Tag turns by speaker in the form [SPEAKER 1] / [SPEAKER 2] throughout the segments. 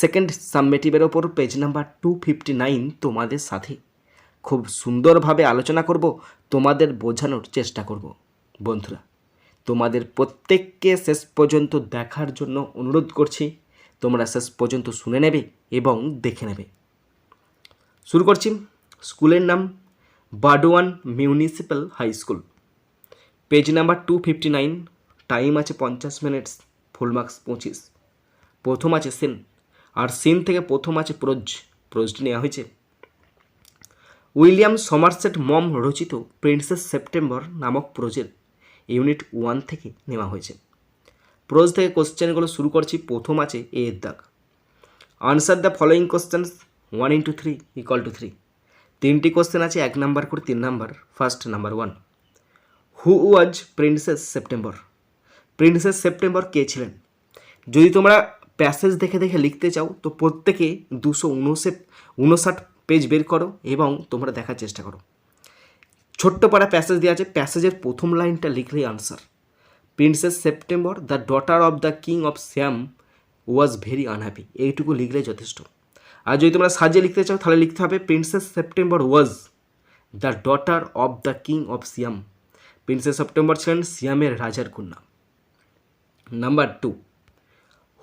[SPEAKER 1] Second সাবমেটিভের ওপর page number two fifty nine তোমাদের সাথে। খুব সুন্দরভাবে আলোচনা করব, তোমাদের বোঝানোর চেষ্টা করব। বন্ধুরা, তোমাদের প্রত্যেককে শেষ পর্যন্ত দেখার জন্য অনুরোধ করছি, তোমরা শেষ পর্যন্ত শুনে নেবে এবং দেখে নেবে। শুরু করছি স্কুলের নাম Badoyan municipal high school. Page number two fifty nine time আছে পঞ্চাশ মিনিটস, ফুল মার্কস পঁচিশ। প্রথম আছে সিন আর সিন থেকে প্রথম আছে প্রোজ, প্রোজটি নেওয়া হয়েছে। উইলিয়াম সমারসেট মম রচিত প্রিন্সেস সেপ্টেম্বর নামক প্রোজের ইউনিট ওয়ান থেকে নেওয়া হয়েছে। প্রোজ থেকে কোশ্চেনগুলো শুরু করছি, প্রথম আছে এ এর দাগ। Answer the following questions, one into three equal to three. তিনটি কোশ্চেন আছে, এক নাম্বার করে তিন number, first number one. Who was Princess September? Princess September কে ছিলেন? যদি তোমরা প্যাসেজ দেখে দেখে লিখতে চাও, তো প্রত্যেকে দুশো উনষাট উনষাট পেজ বের করো এবং তোমরা দেখার চেষ্টা করো। ছোট্ট পাড়া প্যাসেজ দেওয়া আছে প্যাসেজের প্রথম লাইনটা লিখলেই answer Princess September the daughter of the king of Siam was very unhappy এইটুকু লিখলেই যথেষ্ট। আর যদি তোমরা সাজিয়ে লিখতে চাও, তাহলে লিখতে হবে Princess September was the daughter of the king of Siam Princess September ছিলেন সিয়ামের রাজার কন্যা। Number two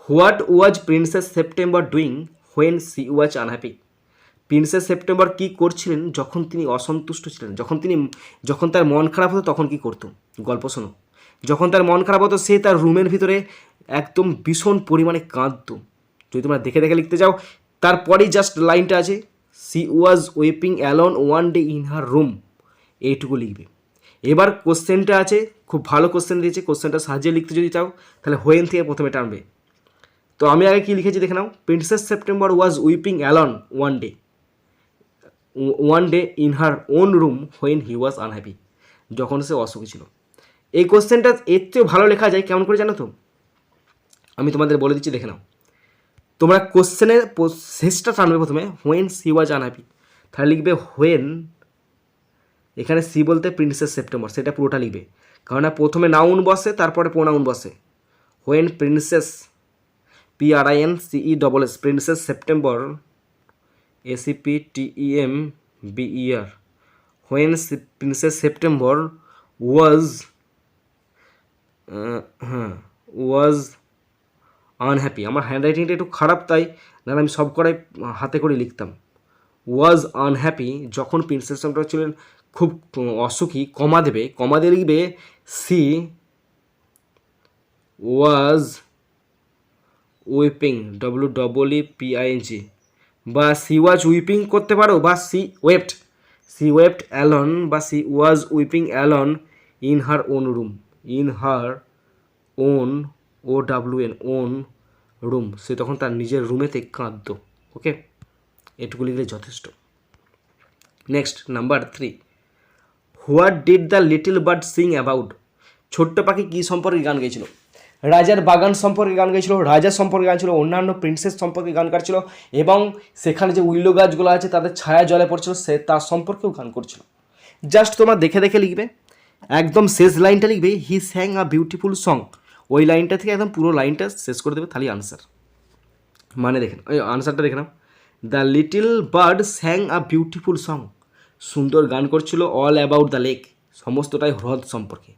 [SPEAKER 1] what was Princess September doing when she was unhappy? Princess September কী করছিলেন যখন তিনি অসন্তুষ্ট ছিলেন? যখন তিনি, যখন তার মন খারাপ হতো, তখন কী করতো? গল্প শোনো। যখন তার মন খারাপ হতো, সে তার রুমের ভিতরে একদম ভীষণ পরিমাণে কাঁদতো। যদি তোমরা দেখে দেখে লিখতে যাও তারপরেই জাস্ট লাইনটা আছে, she was weeping alone one day in her room. এইটুকু লিখবে। এবার কোশ্চেনটা আছে, খুব ভালো কোশ্চেন দিয়েছে, কোশ্চেনটা সাহায্যে লিখতে যদি চাও, তাহলে হোয়েন থেকে প্রথমে টানবে। তো আমি আগে কি লিখেছি দেখে নাও। Princess September was weeping alone one day one day in her own room when he was unhappy যখন সে অসুখী ছিল। এই কোশ্চেনটা এর চেয়েও ভালো লেখা যায়, কেমন করে জানো তো? আমি তোমাদের বলে দিচ্ছি, দেখে নাও। তোমরা কোশ্চেনের শেষটা টানবে প্রথমে হোয়েন সি ওয়াজ আনহ্যাপি তাহলে লিখবে হোয়েন এখানে সি বলতে প্রিন্সেস সেপ্টেম্বর সেটা পুরোটা লিখবে। কারণ প্রথমে নাউন বসে, তারপরে প্রোনাউন বসে। When Princess P R I N C E double S Princess September S E P T E M B E R when Princess September was হ্যাঁ ওয়াজ আনহ্যাপি আমার হ্যান্ডরাইটিংটা একটু খারাপ, তাই নাহলে আমি সব করাই হাতে করে লিখতাম। ওয়াজ আনহ্যাপি যখন প্রিন্সেস সেপ্টেম্বর ছিলেন, খুব অসুখী, কমা দেবে, কমা দিয়ে লিখবে she was weeping W double E P I N G বা সি ওয়াজ উইপিং করতে পারো, বা she wept she wept alone বা she was weeping alone in her own room in her own O W N own room সে তখন তার নিজের রুমেতে কাঁদতো ওকে এটুকু লিখলে যথেষ্ট। Next number three what did the little bird sing about ছোট্ট পাখি কী সম্পর্কে গান গেয়েছিল? রাজার বাগান সম্পর্কে গান গাইছিল, রাজা সম্পর্কে গান ছিল অন্যান্য প্রিন্সেস সম্পর্কে গান গাচ্ছিল এবং সেখানে যে উইলো গাছগুলো আছে, তাদের ছায়া জলে পড়ছিল, সে তার সম্পর্কেও গান করছিল। জাস্ট তোমরা দেখে দেখে লিখবে, একদম শেষ লাইনটা লিখবে হি স্যাং আ বিউটিফুল সং ওই লাইনটা থেকে একদম পুরো লাইনটা শেষ করে দেবে তাহলেই আনসার মানে দেখেন ওই আনসারটা দেখে নাও। The little bird sang a beautiful song সুন্দর গান করছিল অল অ্যাবাউট দ্য লেক সমস্তটাই হ্রদ সম্পর্কে।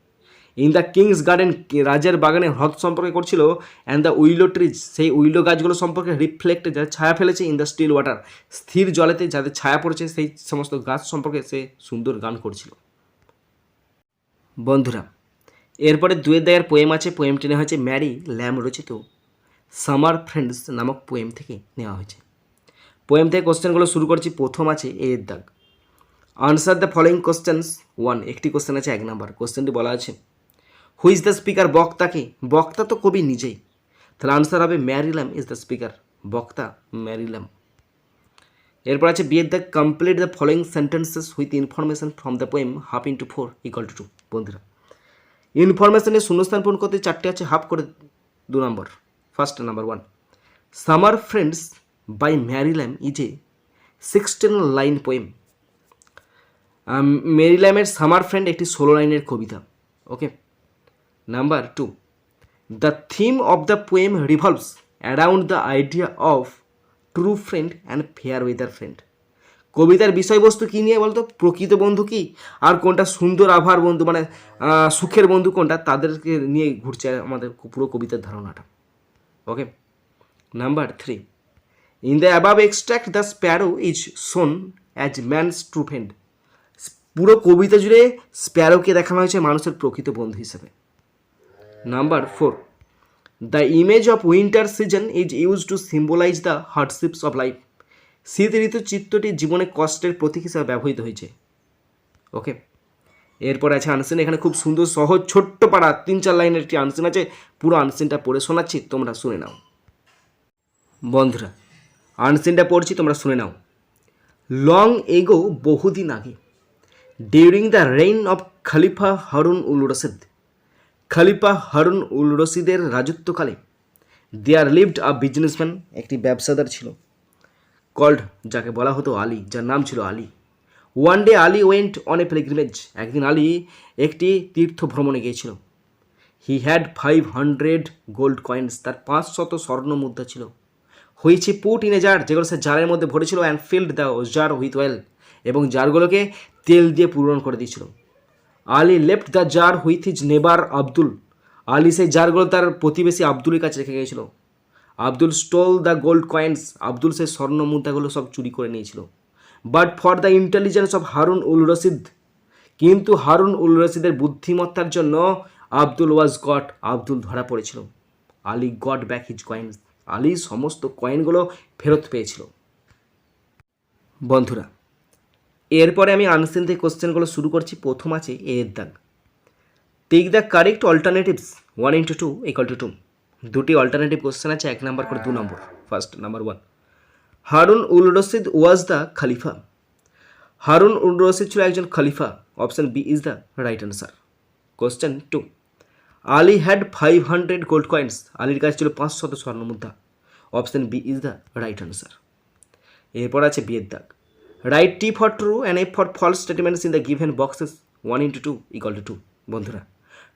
[SPEAKER 1] ইন দ্য কিংস গার্ডেন রাজের বাগানে হ্রদ সম্পর্কে করছিল অ্যান্ড দ্য উইলো ট্রিজ সেই উইলো গাছগুলো সম্পর্কে রিফ্লেক্ট যাদের ছায়া ফেলেছে ইন দ্য স্টিল ওয়াটার স্থির জলেতে যাদের ছায়া পড়েছে, সেই সমস্ত গাছ সম্পর্কে সে সুন্দর গান করছিল। বন্ধুরা, এরপরে দুয়ের দায়ের পোয়েম আছে পোয়েমটি নেওয়া হয়েছে ম্যারি ল্যাম রচিত সামার ফ্রেন্ডস নামক পোয়েম থেকে নেওয়া হয়েছে। পোয়েম থেকে কোশ্চেনগুলো শুরু করছি, প্রথম আছে এর দাগ। Answer the following questions one একটি কোশ্চেন আছে এক নাম্বার কোশ্চেনটি বলা আছে হুইজ দ্য স্পিকার বক্তাকে বক্তা তো কবি নিজেই। তাহলে আনসার হবে ম্যারিলাম ইজ দ্য স্পিকার বক্তা ম্যারিলাম এরপর আছে বিয়ের the complete the following sentences with information from the poem half into four equal to two বন্ধুরা ইনফরমেশনের শূন্যস্থান পূরণ করতে চারটে আছে হাফ করে দু নম্বর first number one summer friends by Mary Lamb is a sixteen line poem মেরিল্যামের summer friend একটি ষোলো লাইনের কবিতা। Okay number two the theme of the poem revolves around the idea of true friend and fair weather friend কবিতার বিষয়বস্তু কী নিয়ে বলতো? প্রকৃত বন্ধু কি? আর কোনটা সুন্দর আভার বন্ধু? মানে সুখের বন্ধু কোনটা? তাদেরকে নিয়ে ঘুরছে আমাদের পুরো কবিতার ধারণাটা। Okay number three in the above extract the sparrow is shown as man's true friend পুরো কবিতা জুড়ে স্প্যারোকে দেখানো হয়েছে মানুষের প্রকৃত বন্ধু হিসেবে। Number four the image of winter season is use to symbolize the hardships of life শীত ঋতু চিত্রটি জীবনে কষ্টের প্রতীক হিসাবে ব্যবহৃত হয়েছে। ওকে এরপর আছে আনসিন এখানে খুব সুন্দর, সহজ, ছোট্ট পাড়া। তিন চার লাইনের একটি আনসিন আছে। পুরো আনসিনটা পড়ে শোনাচ্ছি, তোমরা শুনে নাও। বন্ধুরা আনসিনটা পড়ছি, তোমরা শুনে নাও। লং এগো বহুদিন আগে during the reign of Khalifa Harun ul Khalifa Harun ul রশিদের রাজত্বকালে দেয়ার লিভড আ বিজনেসম্যান একটি ব্যবসাদার ছিল। কল্ড যাকে বলা হতো আলী, যার নাম ছিল Ali. One day Ali went on a pilgrimage. একদিন আলী একটি তীর্থ ভ্রমণে গিয়েছিল। He had five hundred gold coins, তার পাঁচশত স্বর্ণ মুদ্রা ছিল। হয়েছে পুট ইন এ জার, যেগুলো সে জারের মধ্যে ভরেছিল and filled the jar with oil এবং জারগুলোকে তেল দিয়ে পূরণ করে দিয়েছিল। Ali left the jar with his neighbour Abdul. Ali সেই জারগুলো তার প্রতিবেশী আব্দুলের কাছে রেখে গিয়েছিল। Abdul stole the gold coins. Abdul সেই স্বর্ণ মুদ্রাগুলো সব চুরি করে নিয়েছিল। But for the intelligence of Harun ul Rashid. কিন্তু হারুন উল রশিদের বুদ্ধিমত্তার জন্য আব্দুল ওয়াজ গট, আব্দুল ধরা পড়েছিল। Ali got back his coins. Ali সমস্ত কয়েনগুলো ফেরত পেয়েছিল। বন্ধুরা এরপরে আমি আনসেন থেকে কোশ্চেনগুলো শুরু করছি। প্রথম আছে এর দাগ। Take the correct alternatives one into two equal to two দুটি অল্টারনেটিভ কোশ্চেন আছে, এক নাম্বার করে দু নম্বর first number one Harun ul Rashid was the khalifa Harun ul Rashid ছিল একজন খালিফা option B is the right answer question two Ali had five hundred gold coins আলীর কাছে ছিল পাঁচশত স্বর্ণ মুদ্রা। Option B is the right answer এরপর আছে বিয়ের দাগ। Right T for true and F for false statements in the given boxes one into two equal to two বন্ধুরা।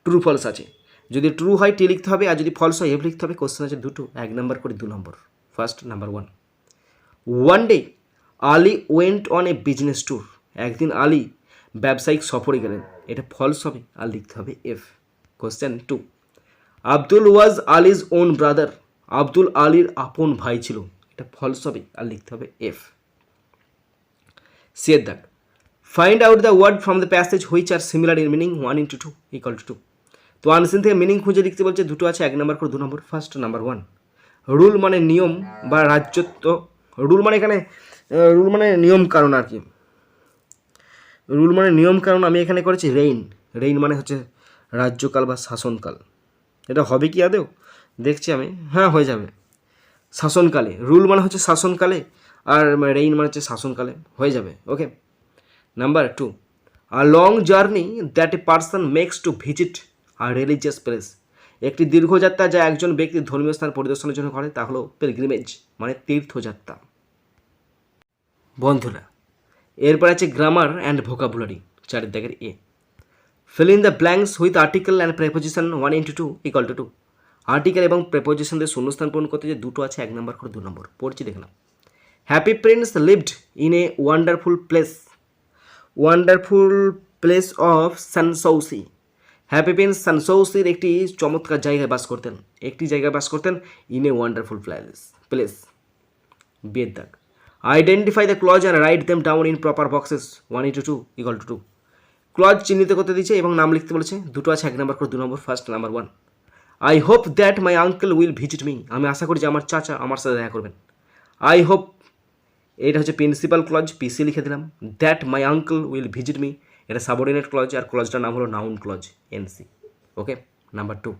[SPEAKER 1] ট্রু ফলস আছে। যদি ট্রু হয় টি লিখতে হবে, আর যদি ফলস হয় এফ লিখতে হবে কোশ্চেন আছে দুটো, এক নম্বর করে দু নম্বর first number one one day Ali went on a business tour একদিন আলী ব্যবসায়িক সফরে গেলেন। এটা ফলস হবে, আর লিখতে হবে F question two Abdul was Ali's own brother Abdul আলীর আপন ভাই ছিল। এটা ফলস হবে, আর লিখতে হবে এফ সিয়ের দাগ find out the word from the passage which are similar in meaning one into two equal to two তো আনসিন থেকে মিনিং খুঁজে লিখতে বলছে দুটো আছে, এক নম্বর করে দু নম্বর ফার্স্ট নাম্বার ওয়ান রুল মানে নিয়ম বা রাজ্যত্ব। রুল মানে এখানে রুল মানে নিয়ম কারণ আর কি। রুল মানে নিয়ম কারণ আমি এখানে করেছি রেইন রেইন মানে হচ্ছে রাজ্যকাল বা শাসনকাল। এটা হবে কি আদেও দেখছি আমি। হ্যাঁ হয়ে যাবে। শাসনকালে। রুল মানে হচ্ছে শাসনকালে। আর রেইন মানে হচ্ছে শাসনকালে। হয়ে যাবে okay number two a long journey that a person makes to visit a religious place একটি দীর্ঘযাত্রা যা একজন ব্যক্তি ধর্মীয় স্থান পরিদর্শনের জন্য করে, তা হলো পিলগ্রিমেজ মানে তীর্থযাত্রা। বন্ধুরা, এরপর আছে গ্রামার অ্যান্ড ভোকাবুলারি চারের A. Fill in the blanks with article and preposition one into two equal to two article এবং প্রেপোজিশনদের শূন্যস্থান পূরণ করতে যে দুটো আছে, এক নম্বর করে দু নম্বর পড়ছি, দেখলাম। Happy Prince lived in a wonderful place wonderful place of Sanssouci Happy Prince সানসৌসির একটি চমৎকার জায়গায় বাস করতেন। একটি জায়গায় বাস করতেন in a wonderful place place বিয়ের দাগ identify the clause and write them down in proper boxes one into two equal to two clause চিহ্নিত করতে দিচ্ছে এবং নাম লিখতে বলেছে, দুটো আছে, এক নম্বর করে দু নম্বর first number one I hope that my uncle will visit me আমি আশা করি যে আমার চাচা আমার সাথে দেখা করবেন। আই হোপ এটা হচ্ছে প্রিন্সিপাল ক্লজ পিসি লিখে দিলাম। That my uncle will visit me এটা সাবঅর্ডিনেট ক্লজ আর ক্লজটার নাম হলো noun clause NC okay number two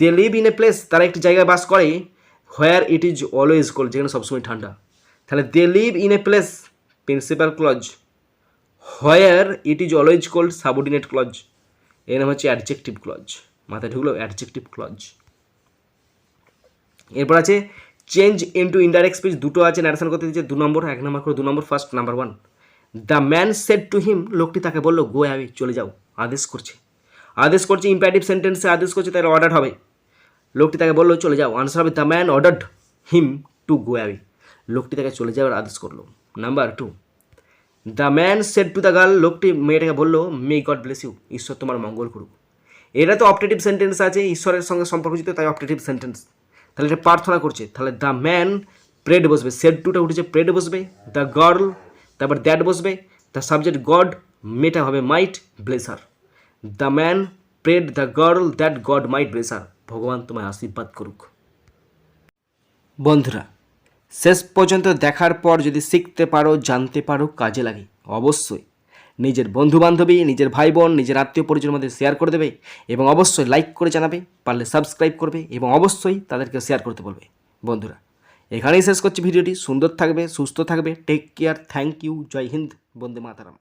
[SPEAKER 1] they live in a place তারা একটি জায়গায় বাস করে where it is always cold যেখানে সবসময় ঠান্ডা। তাহলে they live in a place principal clause where it is always cold subordinate clause এর নাম হচ্ছে অ্যাডজেক্টিভ ক্লজ মাথায় ঢুকলো অ্যাডজেক্টিভ ক্লজ এরপর আছে চেঞ্জ ইন্টু ইনডাইরেক্ট স্পিচ দুটো আছে ন্যারেশন করতে দিচ্ছে দু নম্বর, এক নম্বর করে দু নম্বর first number one the man said to him লোকটি তাকে বলল গো অ্যাওয়ে চলে যাও। আদেশ করছে। আদেশ করছে ইম্প্যারেটিভ সেন্টেন্সে আদেশ করছে, তাহলে অর্ডার হবে। লোকটি তাকে বলল, চলে যাও। আনসার হবে the man ordered him to go away লোকটি তাকে চলে যাওয়ার আদেশ করল। Number two the man said to the girl লোকটি, মেয়েটাকে বলল মে গড ব্লেস ইউ ঈশ্বর তোমার মঙ্গল করুক। এটা তো অপটেটিভ সেন্টেন্স আছে, ঈশ্বরের সঙ্গে সম্পর্কিত তাই অপটেটিভ সেন্টেন্স তাহলে এটা প্রার্থনা করছে। তাহলে দ্য ম্যান প্রেড বসবে। সেড টুটা উঠেছে প্রেড বসবে। দ্য গার্ল তারপর দ্যাট বসবে। দ্য সাবজেক্ট গড মেটা হবে might bless her the man prayed the girl that God might bless her ভগবান তোমায় আশীর্বাদ করুক। বন্ধুরা, শেষ পর্যন্ত দেখার পর যদি শিখতে পারো, জানতে পারো, কাজে লাগে। অবশ্যই। নিজের বন্ধুবান্ধবী, নিজের ভাই বোন নিজের আত্মীয় পরিজনের মধ্যে শেয়ার করে দেবে এবং অবশ্যই লাইক করে জানাবে, পারলে সাবস্ক্রাইব করবে এবং অবশ্যই তাদেরকে শেয়ার করতে বলবে। বন্ধুরা, এখানেই শেষ করছি ভিডিওটি। সুন্দর থাকবে, সুস্থ থাকবে। Take care thank you Jai Hind. Vande Mataram.